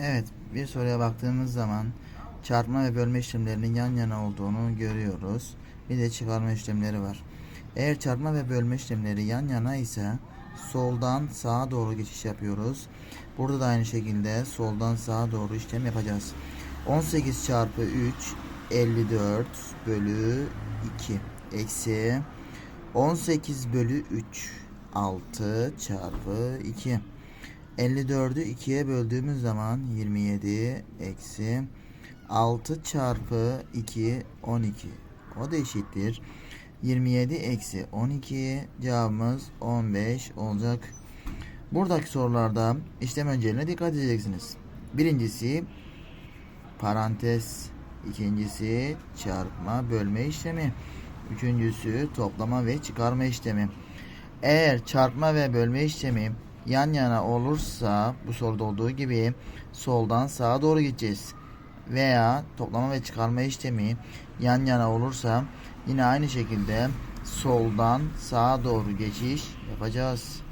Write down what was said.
Evet, bir soruya baktığımız zaman çarpma ve bölme işlemlerinin yan yana olduğunu görüyoruz. Bir de çıkarma işlemleri var. Eğer çarpma ve bölme işlemleri yan yana ise soldan sağa doğru geçiş yapıyoruz. Burada da aynı şekilde soldan sağa doğru işlem yapacağız. 18 çarpı 3 54 bölü 2 eksi 18 bölü 3 6 çarpı 2 54'ü 2'ye böldüğümüz zaman 27 eksi 6 çarpı 2 12. O da eşittir. 27 eksi 12 cevabımız 15 olacak. Buradaki sorularda işlem önceliğine dikkat edeceksiniz. Birincisi parantez, ikincisi çarpma bölme işlemi, üçüncüsü toplama ve çıkarma işlemi. Eğer çarpma ve bölme işlemi yan yana olursa bu soruda olduğu gibi soldan sağa doğru gideceğiz. Veya toplama ve çıkarma işlemi yan yana olursa yine aynı şekilde soldan sağa doğru geçiş yapacağız.